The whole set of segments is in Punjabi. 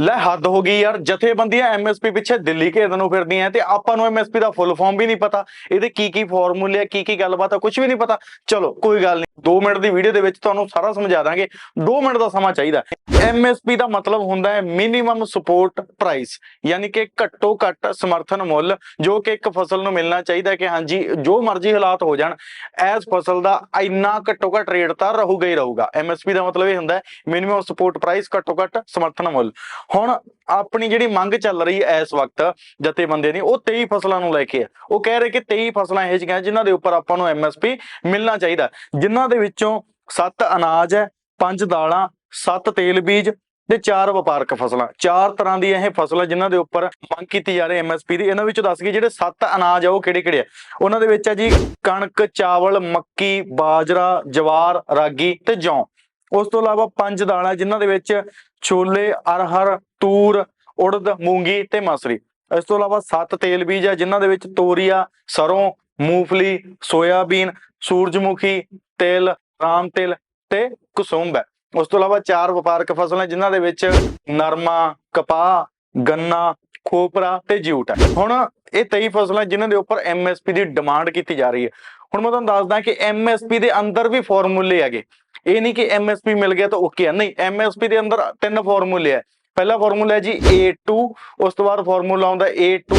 ਲੈ ਹੱਦ ਹੋ ਗਈ ਯਾਰ, ਜਥੇਬੰਦੀਆਂ ਐਮਐਸਪੀ ਪਿੱਛੇ ਦਿੱਲੀ ਘੇਰਨ ਨੂੰ ਫਿਰਦੀਆਂ ਤੇ ਆਪਾਂ ਨੂੰ ਐਮਐਸਪੀ ਦਾ ਫੁੱਲ ਫਾਰਮ ਵੀ ਨਹੀਂ ਪਤਾ। ਇਹਦੇ ਕੀ ਕੀ ਫਾਰਮੂਲੇ ਆ ਕੀ ਕੀ ਗੱਲਬਾਤ ਆ ਕੁਝ ਵੀ ਨਹੀਂ ਪਤਾ। ਚਲੋ, ਕੋਈ ਗੱਲ ਨਹੀਂ 2 ਮਿੰਟ ਦੀ ਵੀਡੀਓ ਦੇ ਵਿੱਚ ਤੁਹਾਨੂੰ ਸਾਰਾ ਸਮਝਾ ਦਾਂਗੇ। 2 ਮਿੰਟ ਦਾ ਸਮਾਂ ਚਾਹੀਦਾ। ਐਮਐਸਪੀ ਦਾ ਮਤਲਬ ਹੁੰਦਾ ਹੈ ਮਿਨੀਮਮ ਸਪੋਰਟ ਪ੍ਰਾਈਸ ਯਾਨੀ ਕਿ ਘੱਟੋ ਘੱਟ ਸਮਰਥਨ ਮੁੱਲ, ਜੋ ਕਿ ਇੱਕ ਫਸਲ ਨੂੰ ਮਿਲਣਾ ਚਾਹੀਦਾ ਹੈ ਕਿ ਹਾਂਜੀ, ਜੋ ਮਰਜ਼ੀ ਹਾਲਾਤ ਹੋ ਜਾਣ ਐਸ ਫਸਲ ਦਾ ਇੰਨਾ ਘੱਟੋ ਘੱਟ ਰੇਟ ਤਾਂ ਰਹੂਗਾ ਹੀ ਰਹੂਗਾ। ਐਮਐਸਪੀ ਦਾ ਮਤਲਬ ਇਹ ਹੁੰਦਾ ਹੈ ਮਿਨੀਮਮ ਸਪੋਰਟ ਪ੍ਰਾਈਸ ਘੱਟੋ ਘੱਟ ਸਮਰਥਨ ਮੁੱਲ। ਹੁਣ ਆਪਣੀ ਜਿਹੜੀ ਮੰਗ ਚੱਲ ਰਹੀ ਹੈ ਇਸ ਵਕਤ ਜਥੇਬੰਦੀਆਂ ਦੀ, ਉਹ 23 ਫਸਲਾਂ ਨੂੰ ਲੈ ਕੇ ਆ ਉਹ ਕਹਿ ਰਹੇ ਕਿ 23 ਫਸਲਾਂ ਇਹ ਜਿਹੀਆਂ ਜਿਨ੍ਹਾਂ ਦੇ ਉੱਪਰ ਆਪਾਂ ਨੂੰ ਐਮਐਸਪੀ ਮਿਲਣਾ ਚਾਹੀਦਾ ਜਿਨ੍ਹਾਂ ਦੇ ਵਿੱਚੋਂ 7 ਅਨਾਜ ਹੈ 5 ਦਾਲਾਂ 7 ਤੇਲ ਬੀਜ ਤੇ ਚਾਰ ਵਪਾਰਕ ਫਸਲਾਂ। ਚਾਰ ਤਰ੍ਹਾਂ ਦੀਆਂ ਇਹ ਫਸਲਾਂ ਜਿਨ੍ਹਾਂ ਦੇ ਉੱਪਰ ਮੰਗ ਕੀਤੀ ਜਾ ਰਹੀ ਐਮਐਸਪੀ ਦੀ। ਇਹਨਾਂ ਵਿੱਚੋਂ ਦੱਸ ਗਏ ਜਿਹੜੇ ਸੱਤ ਅਨਾਜ ਆ, ਉਹ ਕਿਹੜੇ ਕਿਹੜੇ ਆ? ਉਹਨਾਂ ਦੇ ਵਿੱਚ ਹੈ ਜੀ ਕਣਕ, ਚਾਵਲ, ਮੱਕੀ, ਬਾਜਰਾ, ਜਵਾਰ, ਰਾਗੀ ਤੇ ਜੌਂ। ਉਸ ਤੋਂ ਇਲਾਵਾ ਪੰਜ ਦਾਲਾਂ ਜਿਨ੍ਹਾਂ ਦੇ ਵਿੱਚ ਛੋਲੇ, ਅਰਹਰ, ਤੂਰ, ਉੜਦ, ਮੂੰਗੀ ਤੇ ਮਸਰੀ। ਇਸ ਤੋਂ ਇਲਾਵਾ ਸੱਤ ਤੇਲ ਬੀਜ ਹੈ ਜਿਨ੍ਹਾਂ ਦੇ ਵਿੱਚ ਤੋਰੀਆ, ਸਰੋਂ, ਮੂੰਗਫਲੀ, ਸੋਇਆਬੀਨ, ਸੂਰਜਮੁਖੀ ਤਿਲ, ਰਾਮ ਤਿਲ ਤੇ ਕੁਸੁੰਬ ਹੈ। ਉਸ ਤੋਂ ਇਲਾਵਾ ਚਾਰ ਵਪਾਰਕ ਫਸਲਾਂ, ਜਿਨ੍ਹਾਂ ਦੇ ਵਿੱਚ ਨਰਮਾ, ਕਪਾਹ, ਗੰਨਾ, ਖੋਪਰਾ ਤੇ ਜੂਟ ਹੈ। ਹੁਣ ਇਹ 23 ਫਸਲਾਂ ਜਿਨ੍ਹਾਂ ਦੇ ਉੱਪਰ ਐਮਐਸਪੀ ਦੀ ਡਿਮਾਂਡ ਕੀਤੀ ਜਾ ਰਹੀ ਹੈ। ਹੁਣ ਮੈਂ ਤੁਹਾਨੂੰ ਦੱਸਦਾ ਕਿ ਐਮਐਸਪੀ ਦੇ ਅੰਦਰ ਵੀ ਫਾਰਮੂਲੇ ਹੈਗੇ। ਇਹ ਨਹੀਂ ਕਿ ਐਮਐਸਪੀ ਮਿਲ ਗਿਆ ਤਾਂ ਓਕੇ ਹੈ ਨਹੀਂ ਐਮਐਸਪੀ ਦੇ ਅੰਦਰ ਤਿੰਨ ਫਾਰਮੂਲੇ ਹੈ। ਪਹਿਲਾ ਫਾਰਮੂਲਾ ਹੈ ਜੀ A2 ਉਸ ਤੋਂ ਬਾਅਦ ਫਾਰਮੂਲਾ ਆਉਂਦਾ A2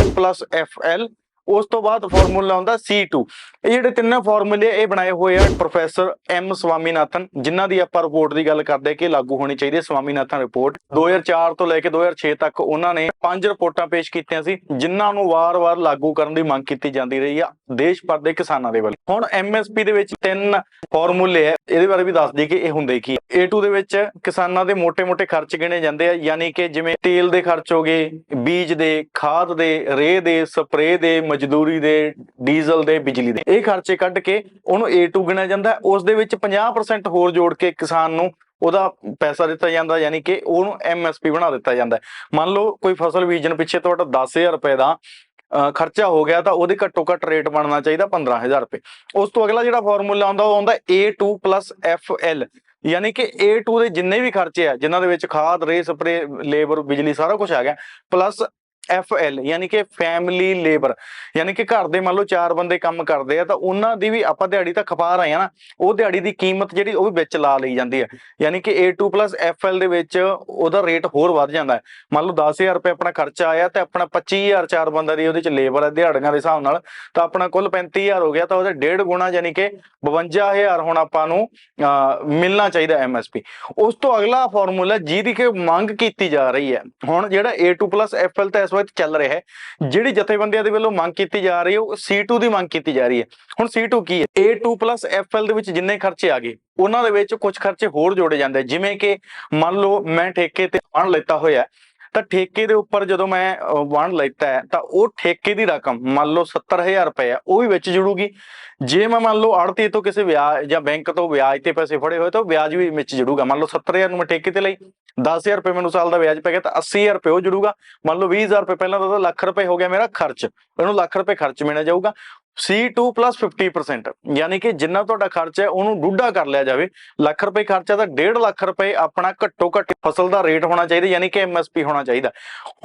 FL ਉਸ ਤੋਂ ਬਾਅਦ ਫਾਰਮੂਲਾ ਹੁੰਦਾ C2 ਇਹ ਜਿਹੜੇ ਤਿੰਨੇ ਫਾਰਮੂਲੇ ਇਹ ਬਣਾਏ ਹੋਏ ਆ ਪ੍ਰੋਫੈਸਰ ਐਮ ਸਵਾਮੀਨਾਥਨ ਜਿਨ੍ਹਾਂ ਦੀ ਆਪਾਂ ਰਿਪੋਰਟ ਦੀ ਗੱਲ ਕਰਦੇ ਕਿ ਲਾਗੂ ਹੋਣੀ ਚਾਹੀਦੀ ਹੈ ਸਵਾਮੀਨਾਥਨ ਰਿਪੋਰਟ 2004 ਤੋਂ ਲੈ ਕੇ 2006 ਤੱਕ ਉਹਨਾਂ ਨੇ ਪੰਜ ਰਿਪੋਰਟਾਂ ਪੇਸ਼ ਕੀਤੀਆਂ ਸੀ ਜਿਨ੍ਹਾਂ ਨੂੰ ਵਾਰ-ਵਾਰ ਲਾਗੂ ਕਰਨ ਦੀ ਮੰਗ ਕੀਤੀ ਜਾਂਦੀ ਰਹੀ ਆ ਦੇਸ਼ ਭਰ ਦੇ ਕਿਸਾਨਾਂ ਦੇ ਵੱਲ। ਹੁਣ ਐਮਐਸਪੀ ਦੇ ਵਿੱਚ ਤਿੰਨ ਫਾਰਮੂਲੇ ਹੈ ਇਹਦੇ ਬਾਰੇ ਵੀ ਦੱਸ ਦਈਏ ਕਿ ਇਹ ਹੁੰਦੇ ਕੀ A2 ਦੇ ਵਿੱਚ ਕਿਸਾਨਾਂ ਦੇ ਮੋٹے-ਮੋਟੇ ਖਰਚ ਗਿਣੇ ਜਾਂਦੇ ਆ ਯਾਨੀ ਕਿ ਜਿਵੇਂ ਤੇਲ ਦੇ ਖਰਚ ਹੋ ਗਏ ਬੀਜ ਦੇ ਖਾਦ ਦੇ ਰੇਹ ਦੇ ਸਪਰੇਅ ਦੇ ਮਜ਼ਦੂਰੀ ਦੇ, ਡੀਜ਼ਲ ਦੇ, ਬਿਜਲੀ ਦੇ। ਇਹ ਖਰਚੇ ਕੱਢ ਕੇ ਉਹਨੂੰ A2 ਗਿਣਿਆ ਜਾਂਦਾ ਉਸ ਦੇ ਵਿੱਚ 50% ਹੋਰ ਜੋੜ ਕੇ ਕਿਸਾਨ ਨੂੰ ਉਹਦਾ ਪੈਸਾ ਦਿੱਤਾ ਜਾਂਦਾ, ਯਾਨੀ ਕਿ ਉਹਨੂੰ ਐਮਐਸਪੀ ਬਣਾ ਦਿੱਤਾ ਜਾਂਦਾ ਮੰਨ ਲਓ ਕੋਈ ਫਸਲ ਬੀਜਣ ਪਿੱਛੇ ਤੁਹਾਡਾ 10000 ਰੁਪਏ ਦਾ ਖਰਚਾ ਹੋ ਗਿਆ ਤਾਂ ਉਹਦੇ ਘੱਟੋ ਘੱਟ ਰੇਟ ਬਣਨਾ ਚਾਹੀਦਾ 15000 ਰੁਪਏ। ਉਸ ਤੋਂ ਅਗਲਾ ਜਿਹੜਾ ਫਾਰਮੂਲਾ ਆਉਂਦਾ, ਉਹ ਆਉਂਦਾ A2 FL ਯਾਨੀ ਕਿ A2 ਦੇ ਜਿੰਨੇ ਵੀ ਖਰਚੇ ਆ, ਜਿਨ੍ਹਾਂ ਦੇ ਵਿੱਚ ਖਾਦ ਰੇ ਸਪਰੇ ਲੇਬਰ, ਬਿਜਲੀ ਸਾਰਾ ਕੁਝ ਆ ਗਿਆ ਪਲੱਸ ਐਫ ਐਲ ਯਾਨੀ ਕਿ ਫੈਮਿਲੀ ਲੇਬਰ ਯਾਨੀ ਕਿ ਘਰ ਦੇ ਮੰਨ ਲਓ ਚਾਰ ਬੰਦੇ ਕੰਮ ਕਰਦੇ ਆ, ਤਾਂ ਉਹਨਾਂ ਦੀ ਵੀ ਆਪਾਂ ਦਿਹਾੜੀ ਤਾਂ ਖਪਾ ਰਹੇ ਆ ਨਾ, ਉਹ ਦਿਹਾੜੀ ਦੀ ਕੀਮਤ ਜਿਹੜੀ ਉਹ ਵੀ ਵਿੱਚ ਲਾ ਲਈ ਜਾਂਦੀ ਹੈ ਯਾਨੀ ਕਿ A2 FL ਦੇ ਵਿੱਚ ਉਹਦਾ ਰੇਟ ਹੋਰ ਵੱਧ ਜਾਂਦਾ ਹੈ। ਮੰਨ ਲਓ 10000 ਰੁਪਏ ਆਪਣਾ ਖਰਚਾ ਆਇਆ, ਤੇ ਆਪਣਾ 25000 ਚਾਰ ਬੰਦਾ ਦੀ ਉਹਦੇ ਚ ਲੇਬਰ ਹੈ ਦਿਹਾੜੀਆਂ ਦੇ ਹਿਸਾਬ ਨਾਲ, ਤਾਂ ਆਪਣਾ ਕੁੱਲ 35000 ਹੋ ਗਿਆ, ਤਾਂ ਉਹਦਾ ਡੇਢ ਗੁਣਾ ਯਾਨੀ ਕਿ 52000 ਹੁਣ ਆਪਾਂ ਨੂੰ ਮਿਲਣਾ ਚਾਹੀਦਾ ਐਮਐਸਪੀ ਉਸ ਤੋਂ ਅਗਲਾ ਫਾਰਮੂਲਾ ਜਿਹਦੀ ਕਿ ਮੰਗ ਕੀਤੀ ਜਾ ਰਹੀ ਹੈ, ਹੁਣ ਜਿਹੜਾ A2 FL ਤਾਂ ਇਸ ਵਕਤ ਚੱਲ ਰਿਹਾ ਹੈ। ਜਿਹੜੀ ਜਥੇਬੰਦੀਆਂ ਦੇ ਵੱਲੋਂ ਮੰਗ ਕੀਤੀ ਜਾ ਰਹੀ ਹੈ, ਉਹ C2 ਦੀ ਮੰਗ ਕੀਤੀ ਜਾ ਰਹੀ ਹੈ। ਹੁਣ C2 ਕੀ ਹੈ? A2 FL ਦੇ ਵਿੱਚ ਜਿੰਨੇ ਖਰਚੇ ਆ ਗਏ, ਉਹਨਾਂ ਦੇ ਵਿੱਚ ਕੁਝ ਖਰਚੇ ਹੋਰ ਜੋੜੇ ਜਾਂਦੇ ਜਿਵੇਂ ਕਿ ਮੰਨ ਲਓ ਮੈਂ ਠੇਕੇ ਤੇ ਅਣ ਲੈਤਾ ਹੋਇਆ ਤਾਂ ਠੇਕੇ ਦੇ ਉੱਪਰ ਜਦੋਂ ਮੈਂ ਵੰਡ ਲੈਤਾ ਹੈ, ਤਾਂ ਉਹ ਠੇਕੇ ਦੀ ਰਕਮ, ਮੰਨ ਲਓ 70000 ਰੁਪਏ ਆ, ਉਹ ਵੀ ਵਿੱਚ ਜੁੜੂਗੀ। ਜੇ ਮੈਂ ਮੰਨ ਲਓ ਆੜਤੀ ਤੋਂ ਕਿਸੇ ਵਿਆਜ ਜਾਂ ਬੈਂਕ ਤੋਂ ਵਿਆਜ ਤੇ ਪੈਸੇ ਫੜੇ ਹੋਏ, ਤਾਂ ਉਹ ਵਿਆਜ ਵੀ ਵਿੱਚ ਜੁੜੂਗਾ। ਮੰਨ ਲਓ 70000 ਨੂੰ ਮੈਂ ਠੇਕੇ ਤੇ ਲਈ 10000 ਰੁਪਏ ਮੈਨੂੰ ਸਾਲ ਦਾ ਵਿਆਜ ਪੈ ਗਿਆ, ਤਾਂ 80000 ਰੁਪਏ ਉਹ ਜੁੜੂਗਾ। ਮੰਨ ਲਓ 20000 ਰੁਪਏ ਪਹਿਲਾਂ ਤਾਂ ਲੱਖ ਰੁਪਏ ਹੋ ਗਿਆ ਮੇਰਾ ਖਰਚ ਇਹਨੂੰ ਲੱਖ ਰੁਪਏ ਖਰਚ ਮਿਲਿਆ ਜਾਊਗਾ। C2 50% ਯਾਨੀ ਕਿ ਜਿੰਨਾ ਤੁਹਾਡਾ ਖਰਚਾ ਹੈ, ਉਹਨੂੰ ਡੂਢਾ ਕਰ ਲਿਆ ਜਾਵੇ। ਲੱਖ ਰੁਪਏ ਖਰਚਾ ਤਾਂ 1.5 ਲੱਖ ਰੁਪਏ ਆਪਣਾ ਘੱਟੋ ਘੱਟ ਫਸਲ ਦਾ ਰੇਟ ਹੋਣਾ ਚਾਹੀਦਾ, ਯਾਨੀ ਕਿ MSP ਹੋਣਾ ਚਾਹੀਦਾ।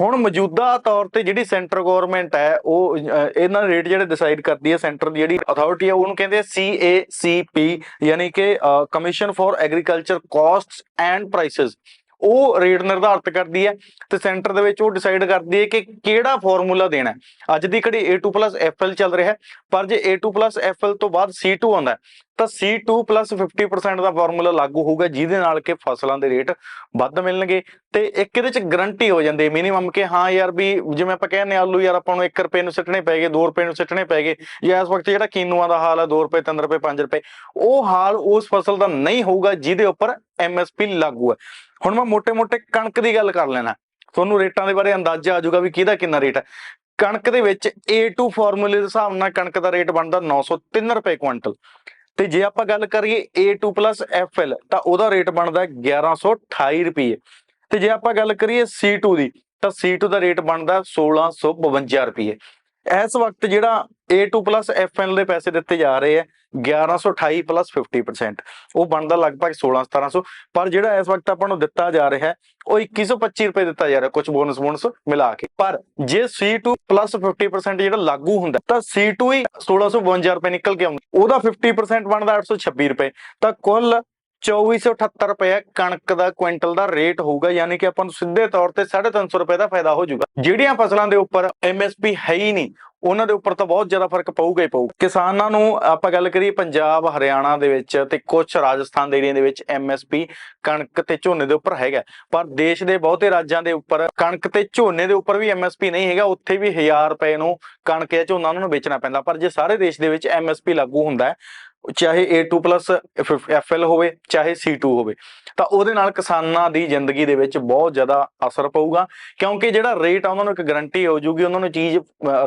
ਹੁਣ ਮੌਜੂਦਾ ਤੌਰ ਤੇ ਜਿਹੜੀ ਸੈਂਟਰ ਗਵਰਨਮੈਂਟ ਹੈ, ਉਹ ਇਹਨਾਂ ਰੇਟ ਜਿਹੜੇ ਡਿਸਾਈਡ ਕਰਦੀ ਹੈ ਸੈਂਟਰ ਦੀ ਜਿਹੜੀ ਅਥਾਰਟੀ ਹੈ, ਉਹਨੂੰ ਕਹਿੰਦੇ ਆ CACP ਯਾਨੀ ਕਿ commission for agriculture costs and prices ਉਹ ਰੇਟ ਨਿਰਧਾਰਿਤ ਕਰਦੀ ਹੈ ਤੇ ਸੈਂਟਰ ਦੇ ਵਿੱਚ ਉਹ ਡਿਸਾਈਡ ਕਰਦੀ ਹੈ ਕਿ ਕਿਹੜਾ ਫਾਰਮੂਲਾ ਦੇਣਾ ਅੱਜ ਦੀ ਘੜੀ A2 FL ਚੱਲ ਰਿਹਾ ਪਰ ਜੇ A2 FL ਤੋਂ ਬਾਅਦ C2 ਆਉਂਦਾ ਤਾਂ C2 50% ਦਾ ਫਾਰਮੂਲਾ ਲਾਗੂ ਹੋਊਗਾ, ਜਿਹਦੇ ਨਾਲ ਕਿ ਫਸਲਾਂ ਦੇ ਰੇਟ ਵੱਧ ਮਿਲਣਗੇ ਤੇ ਇੱਕ ਇਹਦੇ ਚ ਗਰੰਟੀ ਹੋ ਜਾਂਦੀ ਹੈ ਮਿਨੀਮਮ ਕਿ ਹਾਂ ਯਾਰ ਵੀ ਜਿਵੇਂ ਆਪਾਂ ਕਹਿੰਦੇ ਆਲੂ ਯਾਰ ਆਪਾਂ ਨੂੰ 1 ਰੁਪਏ ਨੂੰ ਸਿੱਟਣੇ ਪੈ ਗਏ 2 ਰੁਪਏ ਨੂੰ ਸਿੱਟਣੇ ਪੈ ਗਏ, ਜਾਂ ਇਸ ਵਕਤ ਜਿਹੜਾ ਕੀਨੂਆ ਦਾ ਹਾਲ ਹੈ 2 ਰੁਪਏ 3 ਰੁਪਏ 5 ਰੁਪਏ, ਉਹ ਹਾਲ ਉਸ ਫਸਲ ਦਾ ਨਹੀਂ ਹੋਊਗਾ ਜਿਹਦੇ ਉੱਪਰ ਐਮਐਸਪੀ ਲਾਗੂ ਹੈ। ਹੁਣ ਮੈਂ ਮੋٹے-ਮੋٹے ਕਣਕ ਦੀ ਗੱਲ ਕਰ ਲੈਣਾ ਤੁਹਾਨੂੰ ਰੇਟਾਂ ਦੇ ਬਾਰੇ ਅੰਦਾਜ਼ਾ ਆ ਜਾਊਗਾ ਵੀ ਕਿਹਦਾ ਕਿੰਨਾ ਰੇਟ ਹੈ। ਕਣਕ ਦੇ ਵਿੱਚ A2 ਫਾਰਮੂਲੇ ਦੇ ਹਿਸਾਬ ਨਾਲ ਕਣਕ ਦਾ ਰੇਟ ਬਣਦਾ 903 ਰੁਪਏ ਕੁਇੰਟਲ। ਤੇ ਜੇ ਆਪਾਂ ਗੱਲ ਕਰੀਏ A2 FL ਤਾਂ ਉਹਦਾ ਰੇਟ ਬਣਦਾ 1128 ਰੁਪਏ। ਤੇ ਜੇ ਆਪਾਂ ਗੱਲ ਕਰੀਏ C2 ਦੀ, ਤਾਂ C2 ਦਾ ਰੇਟ ਬਣਦਾ 1652 ਰੁਪਏ। ਇਸ ਵਕਤ ਜਿਹੜਾ A2 FN ਦੇ ਪੈਸੇ ਦਿੱਤੇ ਜਾ ਰਹੇ ਹੈ 1128 ਪਲੱਸ 50% ਉਹ ਬਣਦਾ ਲਗਭਗ 16 1700 ਪਰ ਜਿਹੜਾ ਇਸ ਵਕਤ ਆਪਾਂ ਨੂੰ ਦਿੱਤਾ ਜਾ ਰਿਹਾ ਹੈ ਉਹ 2125 ਰੁਪਏ ਦਿੱਤਾ ਜਾ ਰਿਹਾ ਕੁਝ ਬੋਨਸ ਬੋਨਸ ਮਿਲਾ ਕੇ। ਪਰ ਜੇ C2 ਪਲੱਸ 50% ਜਿਹੜਾ ਲਾਗੂ ਹੁੰਦਾ, ਤਾਂ C2 ਹੀ 1652 ਰੁਪਏ ਨਿਕਲ ਕੇ ਆਉਂਦਾ। ਉਹਦਾ 50% ਬਣਦਾ 826 ਰੁਪਏ। ਤਾਂ ਕੁੱਲ 2478 ਰੁਪਏ ਕਣਕ ਦਾ ਕੁਇੰਟਲ ਦਾ ਰੇਟ ਹੋਊਗਾ, ਯਾਨੀ ਕਿ ਆਪਾਂ ਨੂੰ ਸਿੱਧੇ ਤੌਰ ਤੇ 350 ਰੁਪਏ ਦਾ ਫਾਇਦਾ ਹੋ ਜਾਊਗਾ। ਜਿਹੜੀਆਂ ਫਸਲਾਂ ਦੇ ਉੱਪਰ MSP ਹੈ ਹੀ ਨਹੀਂ, ਉਹਨਾਂ ਦੇ ਉੱਪਰ ਤਾਂ ਬਹੁਤ ਜ਼ਿਆਦਾ ਫ਼ਰਕ ਪਊਗਾ ਹੀ ਪਊ। ਕਿਸਾਨਾਂ ਨੂੰ ਆਪਾਂ ਗੱਲ ਕਰੀਏ ਪੰਜਾਬ, ਹਰਿਆਣਾ ਦੇ ਵਿੱਚ ਤੇ ਕੁਝ ਰਾਜਸਥਾਨ ਦੇ ਏਰੀਆ ਦੇ ਵਿੱਚ MSP ਕਣਕ ਤੇ ਝੋਨੇ ਦੇ ਉੱਪਰ ਹੈਗਾ। ਪਰ ਦੇਸ਼ ਦੇ ਬਹੁਤੇ ਰਾਜਾਂ ਦੇ ਉੱਪਰ ਕਣਕ ਤੇ ਝੋਨੇ ਦੇ ਉੱਪਰ ਵੀ MSP ਨਹੀਂ ਹੈਗਾ, ਉੱਥੇ ਵੀ 1000 ਰੁਪਏ ਨੂੰ ਕਣਕ ਜਾਂ ਝੋਨਾ ਉਹਨਾਂ ਨੂੰ ਵੇਚਣਾ ਪੈਂਦਾ। ਪਰ ਜੇ ਸਾਰੇ ਦੇਸ਼ ਦੇ ਵਿੱਚ MSP ਲਾਗੂ ਹੁੰਦਾ ਹੈ ਚਾਹੇ A2 FL ਹੋਵੇ, ਚਾਹੇ C2 ਹੋਵੇ, ਤਾਂ ਉਹਦੇ ਨਾਲ ਕਿਸਾਨਾਂ ਦੀ ਜ਼ਿੰਦਗੀ ਦੇ ਵਿੱਚ ਬਹੁਤ ਜ਼ਿਆਦਾ ਅਸਰ ਪਊਗਾ, ਕਿਉਂਕਿ ਜਿਹੜਾ ਰੇਟ ਆ ਉਹਨਾਂ ਨੂੰ ਇੱਕ ਗਰੰਟੀ ਹੋ ਜੂਗੀ ਉਹਨਾਂ ਨੂੰ ਚੀਜ਼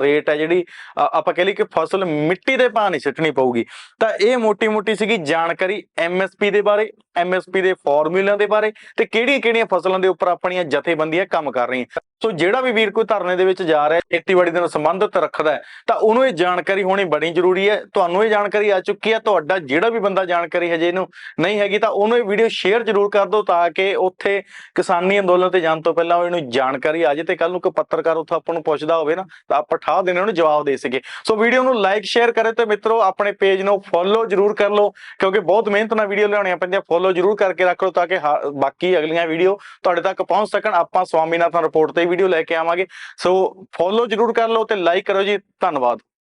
ਰੇਟ ਹੈ ਜਿਹੜੀ ਆਪਾਂ ਕਹ ਲਈ ਕਿ ਫਸਲ ਮਿੱਟੀ ਦੇ ਭਾਅ ਨਹੀਂ ਸਿੱਟਣੀ ਪਊਗੀ। ਤਾਂ ਇਹ ਮੋਟੀ-ਮੋਟੀ ਸੀਗੀ ਜਾਣਕਾਰੀ MSP ਦੇ ਬਾਰੇ MSP ਦੇ ਫਾਰਮੂਲਿਆਂ ਦੇ ਬਾਰੇ, ਤੇ ਕਿਹੜੀਆਂ-ਕਿਹੜੀਆਂ ਫਸਲਾਂ ਦੇ ਉੱਪਰ ਆਪਣੀਆਂ ਜਥੇਬੰਦੀਆਂ ਕੰਮ ਕਰ ਰਹੀਆਂ। ਸੋ ਜਿਹੜਾ ਵੀ ਵੀਰ ਕੋਈ ਧਰਨੇ ਦੇ ਵਿੱਚ ਜਾ ਰਿਹਾ, ਖੇਤੀਬਾੜੀ ਦੇ ਨਾਲ ਸੰਬੰਧਿਤ ਰੱਖਦਾ ਤਾਂ ਉਹਨੂੰ ਇਹ ਜਾਣਕਾਰੀ ਹੋਣੀ ਬੜੀ ਜ਼ਰੂਰੀ ਹੈ। ਤੁਹਾਨੂੰ ਇਹ ਜਾਣਕਾਰੀ ਆ ਚੁੱਕੀ ਹੈ ਤੁਹਾਡਾ ਜਿਹੜਾ ਵੀ ਬੰਦਾ ਜਾਣਕਾਰੀ ਹਜੇ ਇਹਨੂੰ ਨਹੀਂ ਹੈਗੀ, ਤਾਂ ਉਹਨੂੰ ਇਹ ਵੀਡੀਓ ਸ਼ੇਅਰ ਜ਼ਰੂਰ ਕਰ ਦਿਓ ਤਾਂ ਕਿ ਉੱਥੇ ਕਿਸਾਨੀ ਅੰਦੋਲਨ ਤੇ ਜਾਣ ਤੋਂ ਪਹਿਲਾਂ ਉਹਨੂੰ ਜਾਣਕਾਰੀ ਆ ਜੇ ਤੇ ਕੱਲ ਨੂੰ ਕੋਈ ਪੱਤਰਕਾਰ ਉੱਥੇ ਆਪਾਂ ਨੂੰ ਪੁੱਛਦਾ ਹੋਵੇ ਨਾ, ਤਾਂ ਆਪਾਂ ਠਾਹ ਦੇਣੇ, ਉਹਨੂੰ ਜਵਾਬ ਦੇ ਸਕੇ ਸੋ ਵੀਡੀਓ ਨੂੰ ਲਾਈਕ ਸ਼ੇਅਰ ਕਰੇ ਤੇ ਮਿੱਤਰੋ, ਆਪਣੇ ਪੇਜ ਨੂੰ ਫੋਲੋ ਜ਼ਰੂਰ ਕਰ ਲਓ, ਕਿਉਂਕਿ ਬਹੁਤ ਮਿਹਨਤ ਨਾਲ ਵੀਡੀਓ ਲਿਆਉਣੀਆਂ ਪੈਂਦੀਆਂ ਫੋਲੋ ਜ਼ਰੂਰ ਕਰਕੇ ਰੱਖ ਲਓ ਤਾਂ ਕਿ ਬਾਕੀ ਅਗਲੀਆਂ ਵੀਡੀਓ ਤੁਹਾਡੇ ਤੱਕ ਪਹੁੰਚ ਸਕਣ। ਆਪਾਂ ਸਵਾਮੀਨਾਥਨ ਰਿਪੋਰਟ ਤੇ ਵੀਡੀਓ ਲੈ ਕੇ ਆਵਾਂਗੇ। ਸੋ ਫੋਲੋ ਜ਼ਰੂਰ ਕਰ ਲਓ ਤੇ ਲਾਈਕ ਕਰੋ ਜੀ। ਧੰਨਵਾਦ।